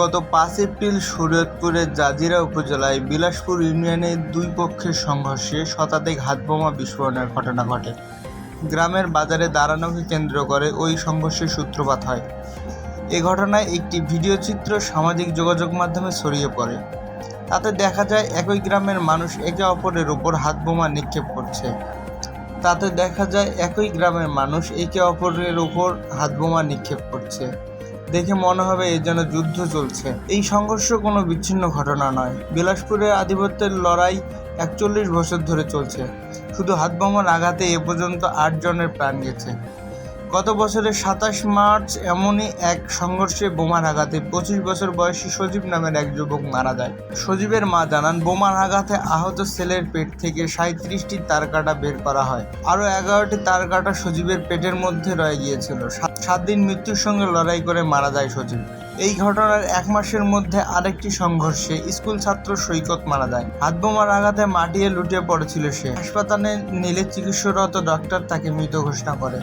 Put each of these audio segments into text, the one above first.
গত পাঁচ এপ্রিল শরীয়তপুরের জাজিরা উপজেলায় বিলাসপুর ইউনিয়নের দুই পক্ষের সংঘর্ষে শতাধিক হাতবোমা বিস্ফোরণের ঘটনা ঘটে। গ্রামের বাজারে দাঁড়ানোকে কেন্দ্র করে ওই সংঘর্ষের সূত্রপাত হয়। এ ঘটনায় একটি ভিডিও চিত্র সামাজিক যোগাযোগ মাধ্যমে ছড়িয়ে পড়ে। তাতে দেখা যায়, একই গ্রামের মানুষ একে অপরের উপর হাতবোমা নিক্ষেপ করছে। তাতে দেখা যায়, একই গ্রামের মানুষ একে অপরের উপর হাতবোমা নিক্ষেপ করছে। দেখে মনে হবে এ যেন যুদ্ধ চলছে। এই সংঘর্ষ কোনো বিচ্ছিন্ন ঘটনা নয়। বিলাসপুরে আধিপত্যের লড়াই একচল্লিশ বছর ধরে চলছে। শুধু হাতবোমার আঘাতে এ পর্যন্ত আট জনের প্রাণ গেছে। গত বছরের সাতাশ মার্চ এমনই এক সংঘর্ষে বোমার আঘাতে পঁচিশ বছর বয়সী সজীব নামের এক যুবক মারা যায়। সজীবের মা জানান, বোমার আঘাতে আহত ছেলের পেট থেকে সাঁত্রিশটি তারকাটা বের করা হয়। আরও এগারোটি তারকাটা সজীবের পেটের মধ্যে রয়ে গিয়েছিল। সাত- সাত দিন মৃত্যুর সঙ্গে লড়াই করে মারা যায় সজীব। এই ঘটনার এক মাসের মধ্যে আরেকটি সংঘর্ষে স্কুল ছাত্র সৈকত মারা যায়। হাত বোমার আঘাতে মাটিয়ে লুটিয়ে পড়েছিল সে। হাসপাতালে নিলে চিকিৎসারত ডক্টর তাকে মৃত ঘোষণা করে।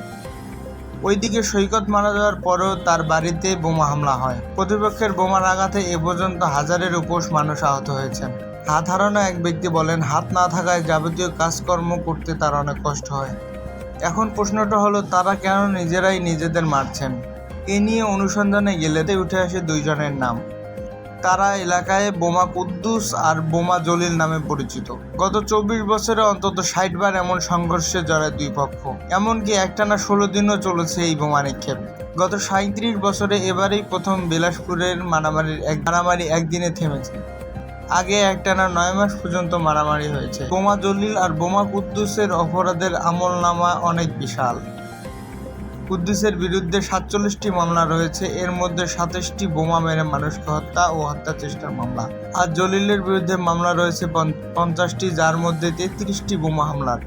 ওইদিকে সৈকত মারা যাওয়ার পরও তার বাড়িতে বোমা হামলা হয়। প্রতিপক্ষের বোমার আঘাতে এ পর্যন্ত হাজারের উপোষ মানুষ আহত হয়েছেন। হাত হারানো এক ব্যক্তি বলেন, হাত না থাকায় যাবতীয় কাজকর্ম করতে তার অনেক কষ্ট হয়। এখন প্রশ্নটা হলো, তারা কেন নিজেরাই নিজেদের মারছেন? এ নিয়ে অনুসন্ধানে গেলেতে উঠে আসে দুইজনের নাম। তারা এলাকায় বোমা কুদ্দুস আর বোমা জলিল নামে পরিচিত। গত চব্বিশ বছরে অন্তত ষাট বার এমন সংঘর্ষে জড়ায় দুই পক্ষ। এমনকি একটানা ষোলো দিনও চলেছে এই বোমা নিক্ষেপ। গত সাঁত্রিশ বছরে এবারেই প্রথম বিলাসপুরের মারামারির এক মারামারি একদিনে থেমেছে। আগে একটানা নয় মাস পর্যন্ত মারামারি হয়েছে। বোমা জলিল আর বোমা কুদ্দুসের অপরাধের আমল নামা অনেক বিশাল। কুদ্দুসের বিরুদ্ধে সাতচল্লিশটি মামলা রয়েছে। এর মধ্যে সাতাশটি বোমা মেরে মানুষকে হত্যা ও হত্যা চেষ্টার মামলা। আর জলিলের বিরুদ্ধে মামলা রয়েছে পঞ্চ- পঞ্চাশটি, যার মধ্যে তেত্রিশটি বোমা হামলার।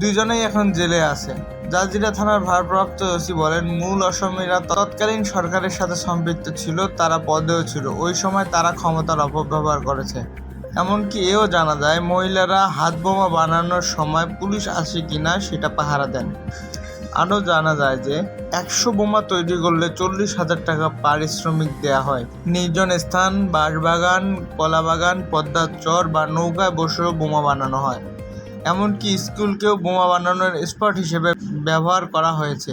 দুইজনেই এখন জেলে আছে। জাজিরা থানার ভারপ্রাপ্ত ওসি বলেন, মূল অসমীরা তৎকালীন সরকারের সাথে সম্পৃক্ত ছিল, তারা পদেও ছিল। ওই সময় তারা ক্ষমতার অপব্যবহার করেছে। এমনকি এও জানা যায়, মহিলারা হাত বোমা বানানোর সময় পুলিশ আসে কিনা সেটা পাহারা দেন। আরও জানা যায় যে একশো বোমা তৈরি করলে চল্লিশ হাজার টাকা পারিশ্রমিক দেয়া হয়। নির্জন স্থান, বাঁশবাগান, কলাবাগান, পদ্মার চর বা নৌকায় বসেও বোমা বানানো হয়। এমনকি স্কুলকেও বোমা বানানোর স্পট হিসেবে ব্যবহার করা হয়েছে।